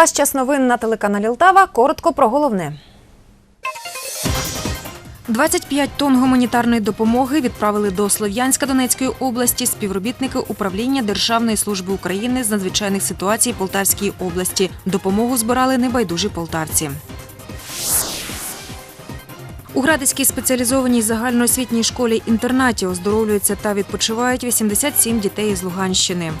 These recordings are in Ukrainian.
Вас. Час новин на телеканалі Лтава. Коротко про головне. 25 тонн гуманітарної допомоги відправили до Слов'янська Донецької області співробітники управління Державної служби України з надзвичайних ситуацій Полтавської області. Допомогу збирали небайдужі полтавці. У Градицькій спеціалізованій загальноосвітній школі інтернаті оздоровлюються та відпочивають 87 дітей із Луганщини.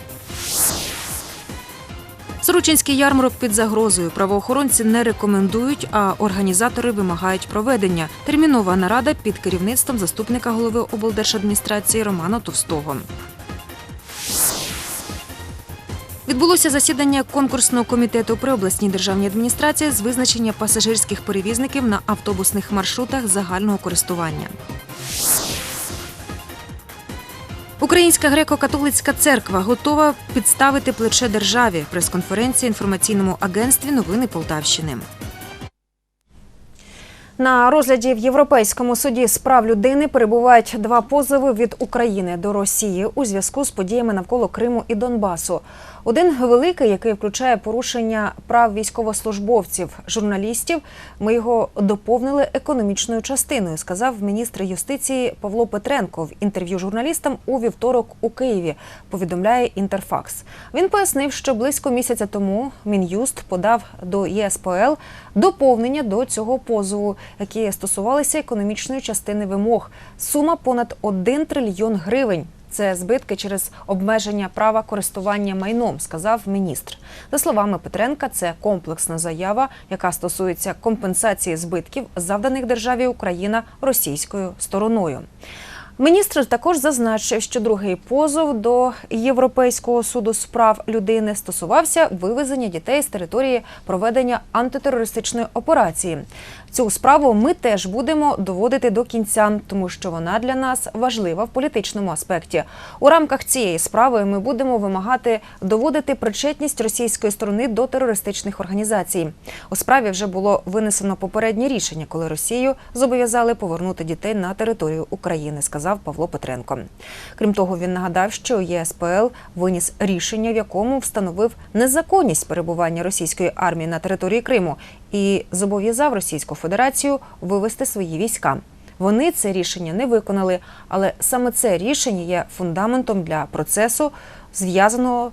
Сорочинський ярмарок під загрозою. Правоохоронці не рекомендують, а організатори вимагають проведення. Термінова нарада під керівництвом заступника голови облдержадміністрації Романа Товстого. Відбулося засідання конкурсного комітету при обласній державній адміністрації з визначення пасажирських перевізників на автобусних маршрутах загального користування. Українська греко-католицька церква готова підставити плече державі. Прес-конференція інформаційному агентстві Новини Полтавщини. На розгляді в Європейському суді з прав людини перебувають два позови від України до Росії у зв'язку з подіями навколо Криму і Донбасу. Один великий, який включає порушення прав військовослужбовців, журналістів. Ми його доповнили економічною частиною, сказав міністр юстиції Павло Петренко в інтерв'ю журналістам у вівторок у Києві. Повідомляє Інтерфакс. Він пояснив, що близько місяця тому мін'юст подав до ЄСПЛ доповнення до цього позову, які стосувалися економічної частини вимог. Сума понад 1 трильйон гривень. Це збитки через обмеження права користування майном, сказав міністр. За словами Петренка, це комплексна заява, яка стосується компенсації збитків, завданих державі Україна російською стороною. Міністр також зазначив, що другий позов до Європейського суду з прав людини стосувався вивезення дітей з території проведення антитерористичної операції. Цю справу ми теж будемо доводити до кінця, тому що вона для нас важлива в політичному аспекті. У рамках цієї справи ми будемо вимагати доводити причетність російської сторони до терористичних організацій. У справі вже було винесено попереднє рішення, коли Росію зобов'язали повернути дітей на територію України, сказав Павло Петренко. Крім того, він нагадав, що ЄСПЛ виніс рішення, в якому встановив незаконність перебування російської армії на території Криму і зобов'язав Російську Федерацію вивести свої війська. Вони це рішення не виконали, але саме це рішення є фундаментом для процесу, зв'язаного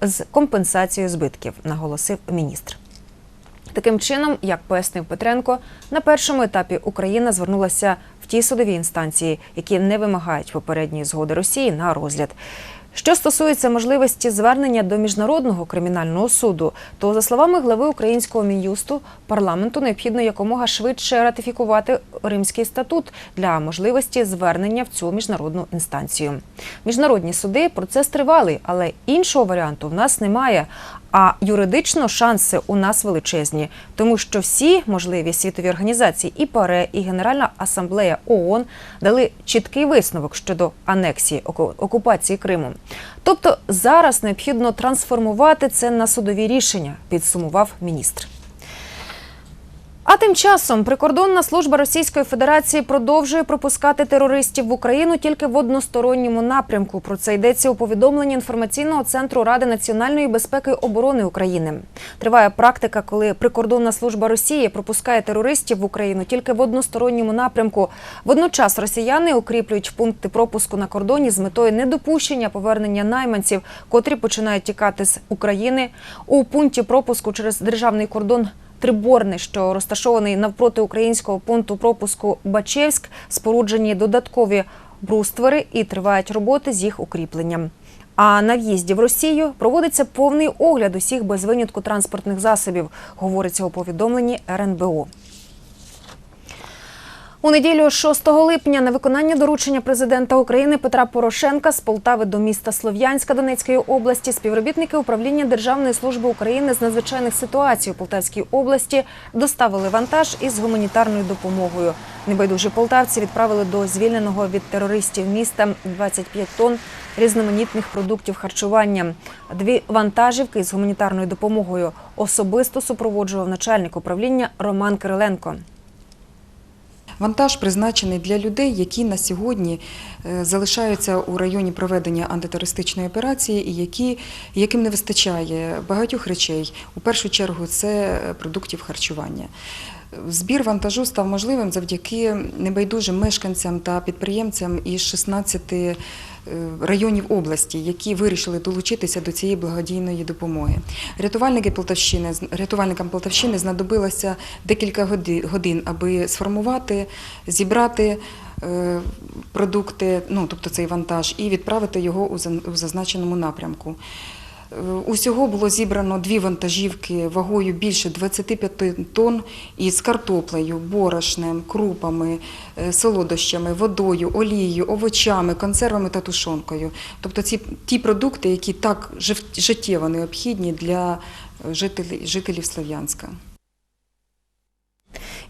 з компенсацією збитків, наголосив міністр. Таким чином, як пояснив Петренко, на першому етапі Україна звернулася в ті судові інстанції, які не вимагають попередньої згоди Росії на розгляд. Що стосується можливості звернення до міжнародного кримінального суду, то за словами глави українського мін'юсту, парламенту необхідно якомога швидше ратифікувати Римський статут для можливості звернення в цю міжнародну інстанцію. Міжнародні суди процес тривалий, але іншого варіанту в нас немає. А юридично шанси у нас величезні, тому що всі можливі світові організації, і ПАРЕ, і Генеральна асамблея ООН дали чіткий висновок щодо анексії окупації Криму. Тобто зараз необхідно трансформувати це на судові рішення, підсумував міністр. А тим часом прикордонна служба Російської Федерації продовжує пропускати терористів в Україну тільки в односторонньому напрямку. Про це йдеться у повідомленні інформаційного центру Ради національної безпеки і оборони України. Триває практика, коли прикордонна служба Росії пропускає терористів в Україну тільки в односторонньому напрямку. Водночас росіяни укріплюють пункти пропуску на кордоні з метою недопущення повернення найманців, котрі починають тікати з України. У пункті пропуску через державний кордон. Триборне, що розташований навпроти українського пункту пропуску Бачевськ, споруджені додаткові бруствери і тривають роботи з їх укріпленням. А на в'їзді в Росію проводиться повний огляд усіх без винятку транспортних засобів, говориться у повідомленні РНБО. У неділю 6 липня на виконання доручення президента України Петра Порошенка з Полтави до міста Слов'янська Донецької області співробітники управління Державної служби України з надзвичайних ситуацій у Полтавській області доставили вантаж із гуманітарною допомогою. Небайдужі полтавці відправили до звільненого від терористів міста 25 тонн різноманітних продуктів харчування. Дві вантажівки з гуманітарною допомогою особисто супроводжував начальник управління Роман Кириленко. Вантаж призначений для людей, які на сьогодні е, залишаються у районі проведення антитерористичної операції і які, яким не вистачає багатьох речей. У першу чергу це продуктів харчування. Збір вантажу став можливим завдяки небайдужим мешканцям та підприємцям із 16 е, районів області, які вирішили долучитися до цієї благодійної допомоги. Рятувальники Полтавщини, рятувальникам Полтавщини знадобилося декілька годи- годин, аби сформувати, зібрати е, продукти, ну тобто цей вантаж, і відправити його у зазначеному напрямку. Е, Усього було зібрано дві вантажівки вагою більше 25 тонн із картоплею, борошнем, крупами, е, солодощами, водою, олією, овочами, консервами та тушонкою. Тобто ці ті продукти, які так життєво необхідні для е, жителів, жителів Слов'янська.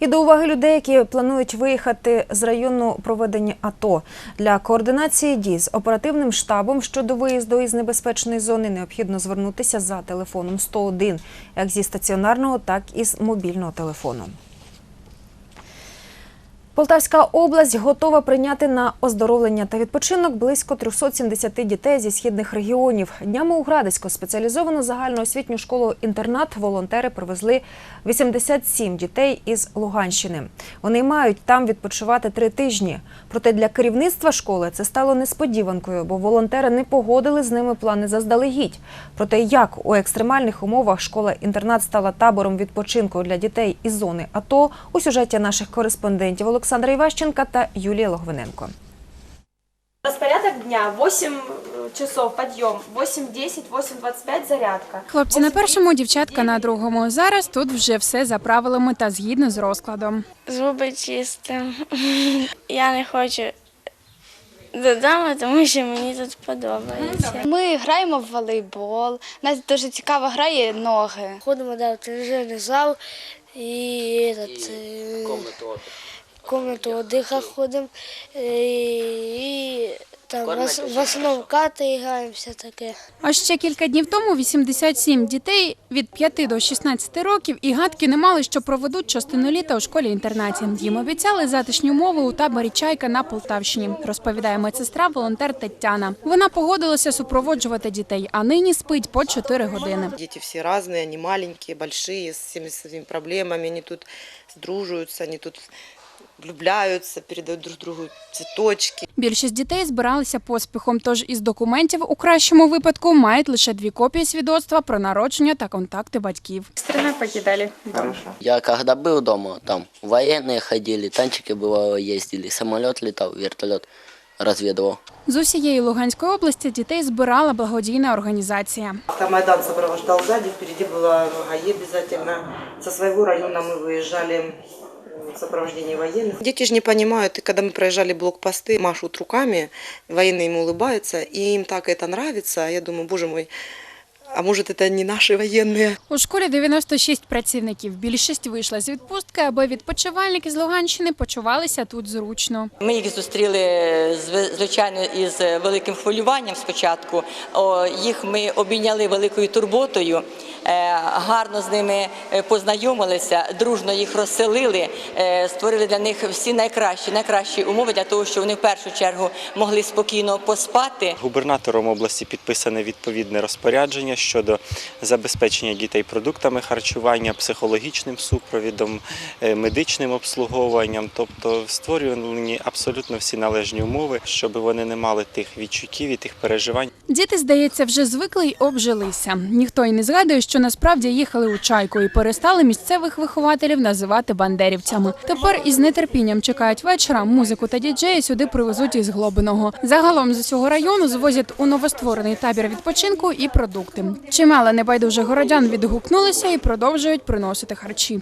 І до уваги людей, які планують виїхати з району проведення АТО для координації дій з оперативним штабом щодо виїзду із небезпечної зони необхідно звернутися за телефоном 101, як зі стаціонарного, так і з мобільного телефону. Полтавська область готова прийняти на оздоровлення та відпочинок близько 370 дітей зі східних регіонів. Днями у Градиську спеціалізовану загальноосвітню школу-інтернат волонтери привезли 87 дітей із Луганщини. Вони мають там відпочивати три тижні. Проте для керівництва школи це стало несподіванкою, бо волонтери не погодили з ними плани заздалегідь. Проте як у екстремальних умовах школа-інтернат стала табором відпочинку для дітей із зони АТО у сюжеті наших кореспондентів Олександра Іващенка та Юлія Логвиненко. Распорядок дня 8 часов подъем, 8.10, 8.25 зарядка. Хлопці на першому, дівчатка на другому. Зараз тут вже все за правилами та згідно з розкладом. Зуби чистим. Я не хочу додому, тому що мені тут подобається. Ми граємо в волейбол. Нас дуже цікава гра є ноги. Ходимо да, в тренажерний зал і этот, е, комнату отдыха ходимо. е, І там в, ос- в основному карти граємо, таке. А ще кілька днів тому 87 дітей від 5 до 16 років і гадки не мали, що проведуть частину літа у школі-інтернаті. Їм обіцяли затишні умови у таборі Чайка на Полтавщині, розповідає медсестра, волонтер Тетяна. Вона погодилася супроводжувати дітей, а нині спить по 4 години. Дети все разные, они маленькие, большие, с всеми своими проблемами. Они тут сдруживаются, они тут влюбляются, передают друг другу цветочки. Більшість дітей збиралися поспіхом, тож із документів у кращому випадку мають лише дві копії свідоцтва про народження та контакти батьків. Страна покидали. Я когда был дома, там военные ходили, танчики бывало ездили, самолет летал, вертолет разведывал. З усієї Луганської області дітей збирала благодійна організація. Автомайдан сопровождал сзади, впереди была ГАИ обязательно. Со своего района мы выезжали в сопровождении военных. Дети же не понимают, и когда мы проезжали блокпосты, машут руками, военные им улыбаются, и им так это нравится. Я думаю, боже мой, а может это не наши военные? У школі 96 працівників. Більшість вийшла з відпустки, аби відпочивальники з Луганщини почувалися тут зручно. Ми їх зустріли зв- звичайно із великим хвилюванням спочатку. О, Їх ми обійняли великою турботою, е, гарно з ними е, познайомилися, дружно їх розселили, е, створили для них всі найкращі, найкращі умови для того, щоб вони в першу чергу могли спокійно поспати. Губернатором області підписане відповідне розпорядження щодо забезпечення дітей продуктами харчування, психологічним супровідом, е, медичним обслуговуванням, тобто створювані абсолютно всі належні умови, щоб вони не мали тих відчуттів і тих переживань. Діти, здається, вже звикли й обжилися. Ніхто й не згадує, що насправді їхали у чайку і перестали місцевих вихователів називати бандерівцями. Тепер із нетерпінням чекають вечора. Музику та діджеї сюди привезуть із Глобиного. Загалом з усього району звозять у новостворений табір відпочинку і продукти. Чимало небайдужих городян відгукнулися і продовжують приносити харчі.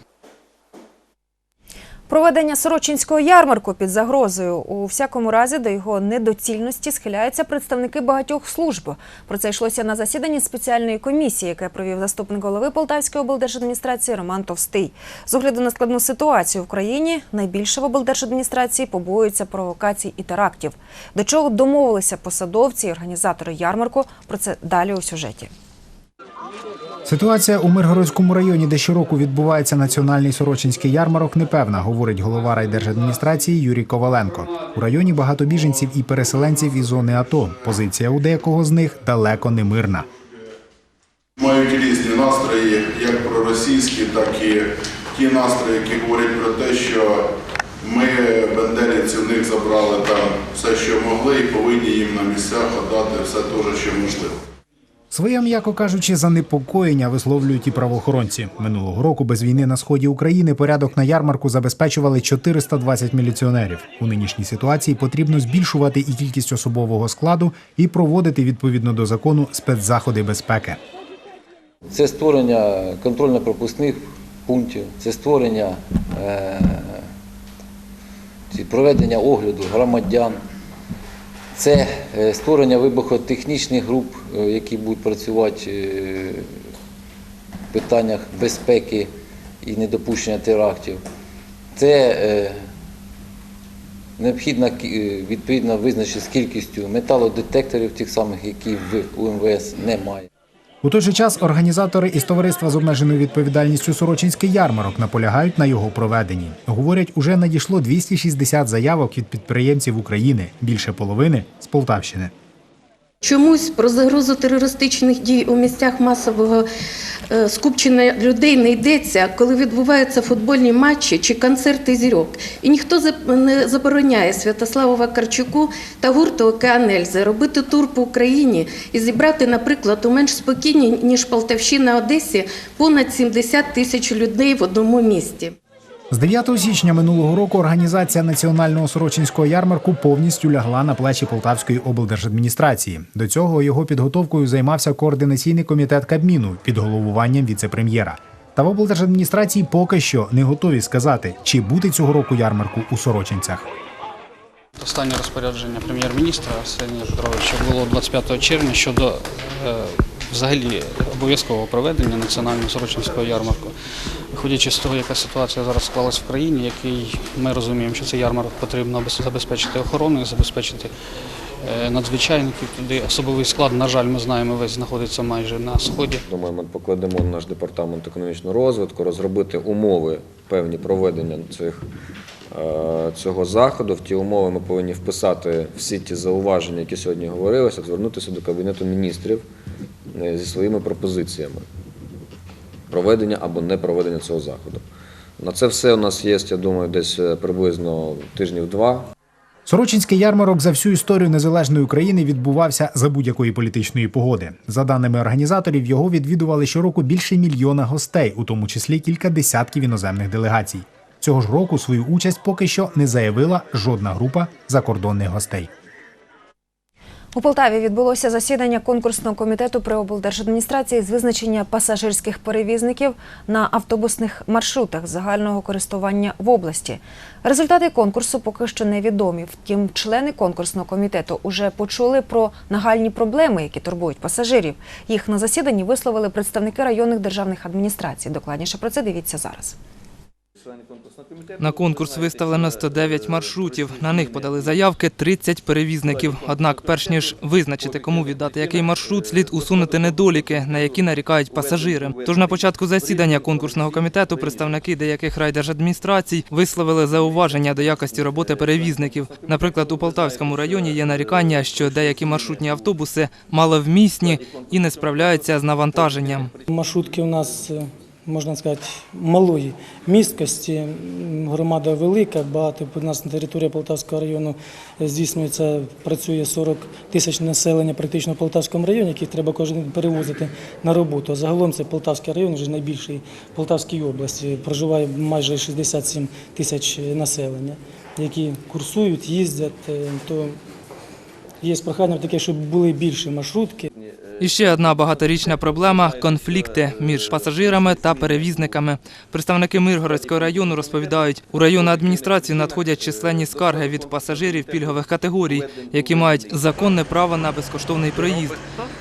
Проведення Сорочинського ярмарку під загрозою. У всякому разі до його недоцільності схиляються представники багатьох служб. Про це йшлося на засіданні спеціальної комісії, яке провів заступник голови Полтавської облдержадміністрації Роман Товстий. З огляду на складну ситуацію в країні найбільше в облдержадміністрації побоюються провокацій і терактів. До чого домовилися посадовці і організатори ярмарку. Про це далі у сюжеті. Ситуація у Миргородському районі, де щороку відбувається національний сорочинський ярмарок, непевна, говорить голова райдержадміністрації Юрій Коваленко. У районі багато біженців і переселенців із зони АТО. Позиція у деякого з них далеко не мирна. Мають різні настрої, як проросійські, так і ті настрої, які говорять про те, що ми, бандерівці, в них забрали там все, що могли, і повинні їм на місцях отдати все те, що можливо. Своє, м'яко кажучи, занепокоєння висловлюють і правоохоронці. Минулого року без війни на сході України порядок на ярмарку забезпечували 420 міліціонерів. У нинішній ситуації потрібно збільшувати і кількість особового складу і проводити відповідно до закону спецзаходи безпеки. Це створення контрольно-пропускних пунктів, це створення е, проведення огляду громадян, це е, створення вибухотехнічних груп, е, які будуть працювати е, в питаннях безпеки і недопущення терактів. Це необхідно відповідно визначити з кількістю металодетекторів, тих самих, які в УМВС немає. У той же час організатори із товариства з обмеженою відповідальністю Сорочинський ярмарок наполягають на його проведенні. Говорять, уже надійшло 260 заявок від підприємців України, більше половини з Полтавщини. Чомусь про загрозу терористичних дій у місцях масового е, скупчення людей не йдеться, коли відбуваються футбольні матчі чи концерти зірок. І ніхто не забороняє Святославу Вакарчуку та гурту Океан Ельзи робити тур по Україні і зібрати, наприклад, у менш спокійній, ніж Полтавщина Одесі, понад 70 тисяч людей в одному місті. З 9 січня минулого року організація національного сорочинського ярмарку повністю лягла на плечі Полтавської облдержадміністрації. До цього його підготовкою займався координаційний комітет Кабміну під головуванням віце-прем'єра. Та в облдержадміністрації поки що не готові сказати, чи буде цього року ярмарку у Сорочинцях. Останнє розпорядження прем'єр-міністра Арсенія Петровича було 25 червня щодо е, взагалі обов'язкового проведення національного сорочинського ярмарку. Виходячи з того, яка ситуація зараз склалась в країні, який ми розуміємо, що цей ярмарок потрібно без- забезпечити охороною, забезпечити е, надзвичайників туди. Особовий склад, на жаль, ми знаємо, весь знаходиться майже на сході. Думаю, ми покладемо на наш департамент економічного розвитку, розробити умови певні проведення цих, е, цього заходу. В ті умови ми повинні вписати всі ті зауваження, які сьогодні говорилися, звернутися до Кабінету міністрів е, зі своїми пропозиціями проведення або не проведення цього заходу. На це все у нас є, я думаю, десь е, приблизно тижнів два. Сорочинський ярмарок за всю історію незалежної України відбувався за будь-якої політичної погоди. За даними організаторів, його відвідували щороку більше мільйона гостей, у тому числі кілька десятків іноземних делегацій. Цього ж року свою участь поки що не заявила жодна група закордонних гостей. У Полтаві відбулося засідання конкурсного комітету при облдержадміністрації з визначення пасажирських перевізників на автобусних маршрутах загального користування в області. Результати конкурсу поки що невідомі. Втім, члени конкурсного комітету уже почули про нагальні проблеми, які турбують пасажирів. Їх на засіданні висловили представники районних державних адміністрацій. Докладніше про це дивіться зараз. На конкурс виставлено 109 маршрутів. На них подали заявки 30 перевізників. Однак, перш ніж визначити, кому віддати який маршрут, слід усунути недоліки, на які нарікають пасажири. Тож на початку засідання конкурсного комітету представники деяких райдержадміністрацій висловили зауваження до якості роботи перевізників. Наприклад, у Полтавському районі є нарікання, що деякі маршрутні автобуси маловмісні і не справляються з навантаженням. Маршрутки у нас, можна сказати, малої місткості. Громада велика, багато у нас на території Полтавського району е, здійснюється, працює 40 тисяч населення практично в Полтавському районі, яких треба кожен перевозити на роботу. Загалом це Полтавський район, вже найбільший в Полтавській області. Проживає майже 67 тисяч е, населення, які курсують, їздять. е, То є прохання таке, щоб були більші маршрутки. І ще одна багаторічна проблема конфлікти між пасажирами та перевізниками. Представники Миргородського району розповідають, у районну адміністрацію надходять численні скарги від пасажирів пільгових категорій, які мають законне право на безкоштовний проїзд.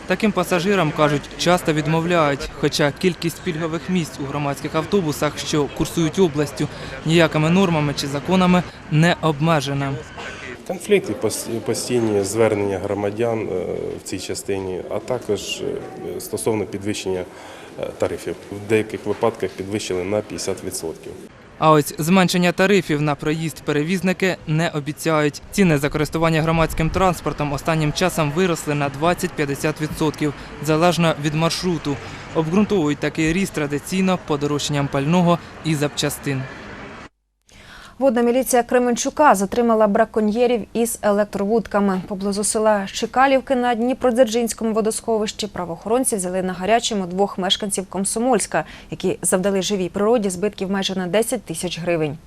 Таким пасажирам кажуть, часто відмовляють, хоча кількість пільгових місць у громадських автобусах, що курсують областю, ніякими нормами чи законами не обмежена. Конфлікти, пос- постійні звернення громадян е, в цій частині, а також е, стосовно підвищення е, тарифів. В деяких випадках підвищили на 50%. А ось зменшення тарифів на проїзд перевізники не обіцяють. Ціни за користування громадським транспортом останнім часом виросли на 20-50%, залежно від маршруту. Обґрунтовують такий ріст традиційно подорожчанням пального і запчастин. Водна міліція Кременчука затримала браконьєрів із електровудками. Поблизу села Шикалівки на Дніпродзержинському водосховищі правоохоронці взяли на гарячому двох мешканців Комсомольська, які завдали живій природі збитків майже на 10 тисяч гривень.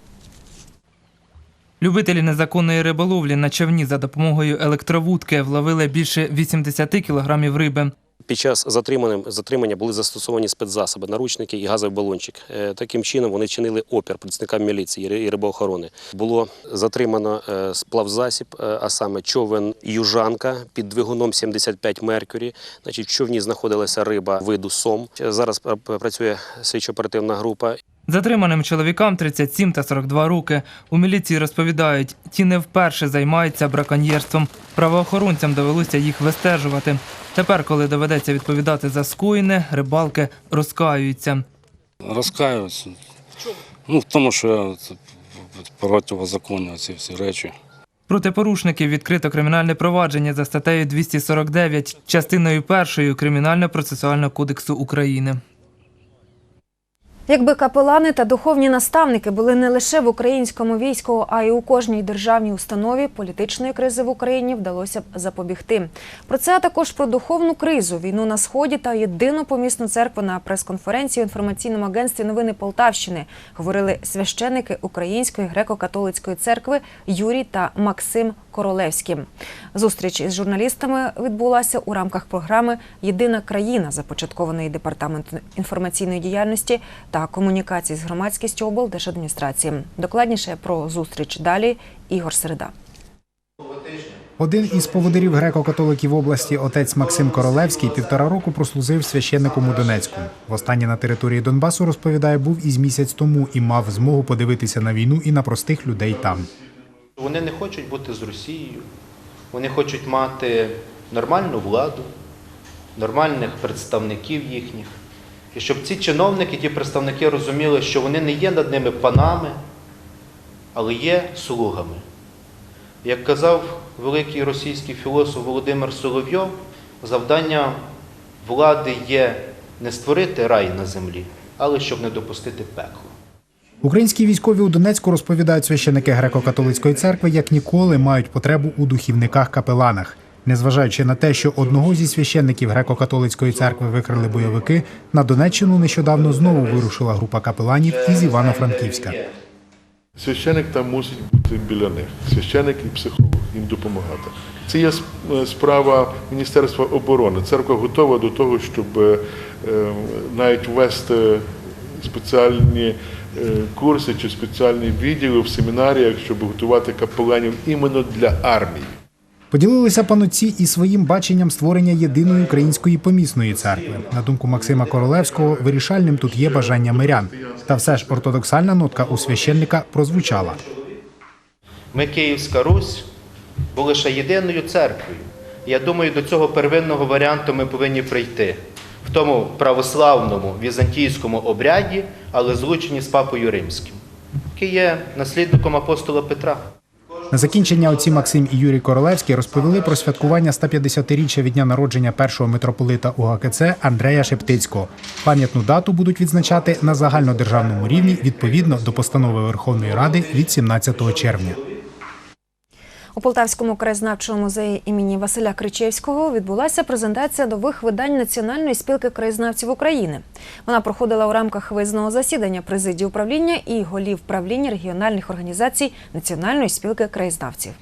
Любителі незаконної риболовлі на човні за допомогою електровудки вловили більше 80 кілограмів риби. Під час затриманим затримання були застосовані спецзасоби, наручники і газовий балончик. Е, Таким чином вони чинили опір працівникам міліції і рибоохорони. Було затримано е, сплавзасіб, е, а саме човен Южанка під двигуном 75 Меркюрі. Значить, в човні знаходилася риба виду сом. Зараз пр- працює слідчо-оперативна група. Затриманим чоловікам 37 та 42 роки. У міліції розповідають, ті не вперше займаються браконьєрством. Правоохоронцям довелося їх вистежувати. Тепер, коли доведеться відповідати за скоєне, рибалки розкаюються. Розкаююся. Ну, в тому, що це противозаконні ці всі речі. Проти порушників відкрито кримінальне провадження за статтею 249, частиною першою Кримінально-процесуального кодексу України. Якби капелани та духовні наставники були не лише в українському війську, а й у кожній державній установі, політичної кризи в Україні вдалося б запобігти. Про це а також про духовну кризу, війну на сході та єдину помісну церкву на прес-конференції у інформаційному агентстві новини Полтавщини говорили священники Української греко-католицької церкви Юрій та Максим Королевські. Зустріч із журналістами відбулася у рамках програми Єдина країна, започаткованої департаментом інформаційної діяльності та комунікації з громадськістю облдержадміністрації. Докладніше про зустріч далі Ігор Середа. Один із поводирів греко-католиків області, отець Максим Королевський, півтора року прослужив священником у Донецьку. Востаннє на території Донбасу розповідає, був із місяць тому і мав змогу подивитися на війну і на простих людей там. Вони не хочуть бути з Росією, вони хочуть мати нормальну владу, нормальних представників їхніх. І щоб ці чиновники, ті представники розуміли, що вони не є над ними панами, але є слугами. Як казав великий російський філософ Володимир Соловйов, завдання влади є не створити рай на землі, але щоб не допустити пекло. Українські військові у Донецьку розповідають священики греко-католицької церкви, як ніколи мають потребу у духівниках-капеланах. Незважаючи на те, що одного зі священників греко-католицької церкви викрили бойовики, на Донеччину нещодавно знову вирушила група капеланів із Івано-Франківська. Священик там мусить бути біля них. Священик і психолог їм допомагати. Це є справа Міністерства оборони. Церква готова до того, щоб е, навіть ввести спеціальні курси чи спеціальні відділи в семінаріях, щоб готувати капеланів іменно для армії. Поділилися панотці і своїм баченням створення єдиної української помісної церкви. На думку Максима Королевського, вирішальним тут є бажання мирян. Та все ж ортодоксальна нотка у священника прозвучала. Ми, Київська Русь, були ще єдиною церквою. Я думаю, до цього первинного варіанту ми повинні прийти в тому православному візантійському обряді, але злучені з папою римським, який є наслідником апостола Петра. На закінчення отці Максим і Юрій Королевський розповіли про святкування 150-річчя від дня народження першого митрополита УГКЦ Андрея Шептицького. Пам'ятну дату будуть відзначати на загальнодержавному рівні відповідно до постанови Верховної Ради від 17 червня. У Полтавському краєзнавчому музеї імені Василя Кричевського відбулася презентація нових видань Національної спілки краєзнавців України. Вона проходила у рамках виїзного засідання президії управління і голів правління регіональних організацій Національної спілки краєзнавців.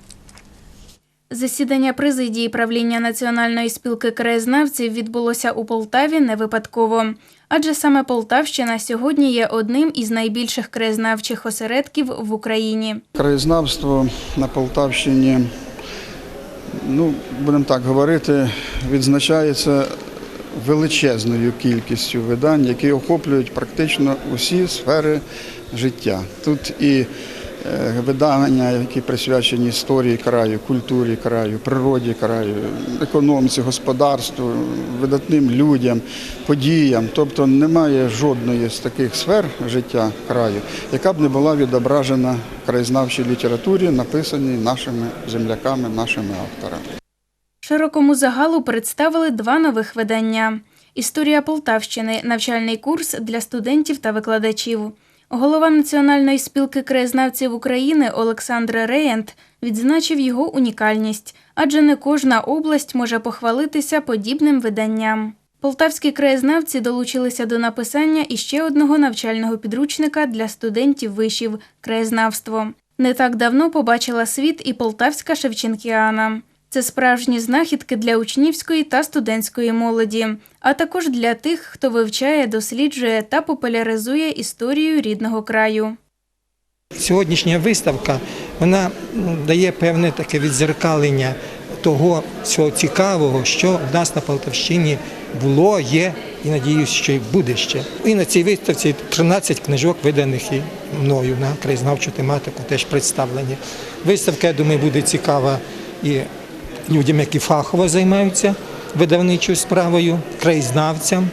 Засідання президії правління Національної спілки краєзнавців відбулося у Полтаві не випадково. Адже саме Полтавщина сьогодні є одним із найбільших краєзнавчих осередків в Україні. Краєзнавство на Полтавщині, ну, будемо так говорити, відзначається величезною кількістю видань, які охоплюють практично усі сфери життя. Тут і видання, які присвячені історії краю, культурі краю, природі краю, економіці, господарству, видатним людям, подіям. Тобто немає жодної з таких сфер життя краю, яка б не була відображена в краєзнавчій літературі, написаній нашими земляками, нашими авторами. Широкому загалу представили два нових видання: Історія Полтавщини навчальний курс для студентів та викладачів. Голова Національної спілки краєзнавців України Олександр Реєнт відзначив його унікальність, адже не кожна область може похвалитися подібним виданням. Полтавські краєзнавці долучилися до написання іще одного навчального підручника для студентів вишів краєзнавство. Не так давно побачила світ і полтавська Шевченкіана. Це справжні знахідки для учнівської та студентської молоді, а також для тих, хто вивчає, досліджує та популяризує історію рідного краю. Сьогоднішня виставка вона дає певне таке відзеркалення того всього цікавого, що в нас на Полтавщині було, є і надіюсь, що й буде ще. І на цій виставці 13 книжок, виданих і мною на краєзнавчу тематику, теж представлені. Виставка, я думаю, буде цікава і людям, які фахово займаються видавничою справою, краєзнавцям,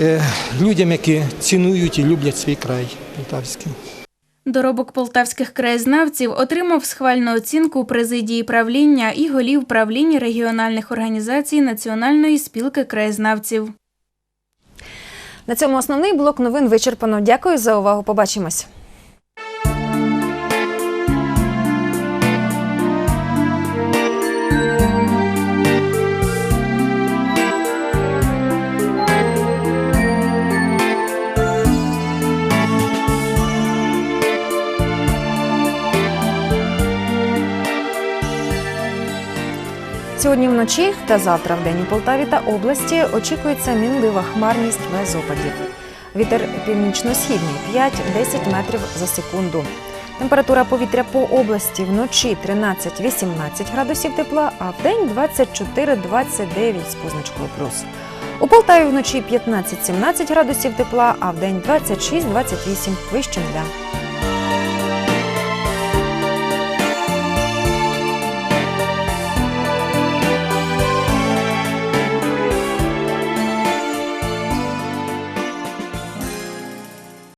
е, людям, які цінують і люблять свій край полтавський. Доробок полтавських краєзнавців отримав схвальну оцінку у президії правління і голів правлінь регіональних організацій Національної спілки краєзнавців. На цьому основний блок новин вичерпано. Дякую за увагу. Побачимось. Сьогодні вночі та завтра в день у Полтаві та області очікується мінлива хмарність без опадів. Вітер північно-східний 5-10 метрів за секунду. Температура повітря по області вночі 13-18 градусів тепла, а в день 24-29 з позначкою плюс. У Полтаві вночі 15-17 градусів тепла, а в день 26-28 вище нуля.